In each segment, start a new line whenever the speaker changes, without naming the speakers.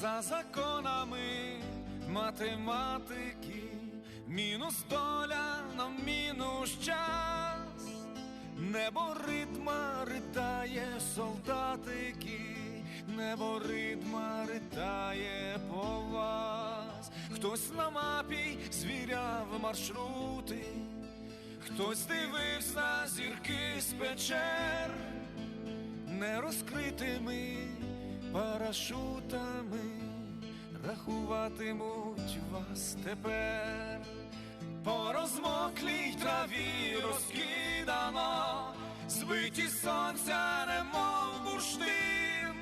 за законами математики, мінус доля на мінус час, небо ритма ритає солдатики, небо ритма ритає по вас, хтось на мапі звіряв маршрути, хтось дивився зірки з печер. Нерозкритими парашутами рахуватимуть вас тепер. По розмоклій траві розкидано, збиті сонця, немов бурштин,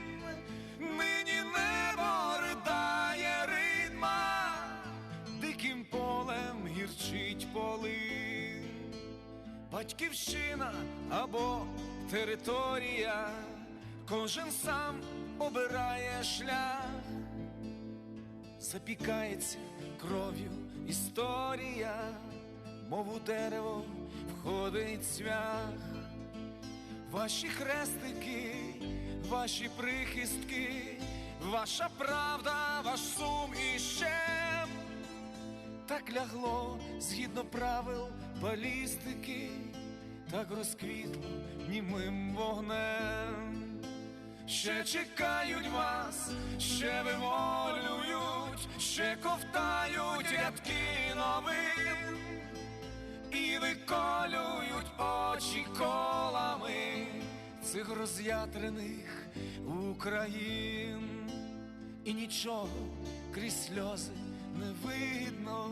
нині небо ридає ритма, диким полем гірчить полин батьківщина або територія, кожен сам шлях, запікається кров'ю історія, мов у дерево входить цвях, ваші хрестики, ваші прихистки, ваша правда, ваш сум і щем так лягло згідно правил балістики, так розквітло німим вогнем. Ще чекають вас, ще виволюють, ще ковтають рядки новин і виколюють очі колами цих роз'ятрених Україн, і нічого крізь сльози не видно,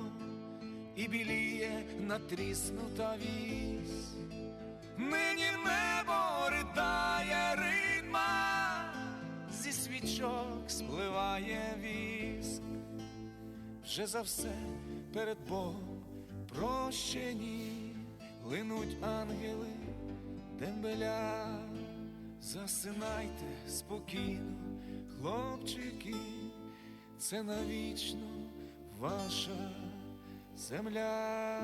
і біліє натріснута вісь. Нині зі свічок спливає віск, вже за все перед Богом прощені, линуть ангели дембеля, засинайте спокійно, хлопчики, це навічно ваша земля.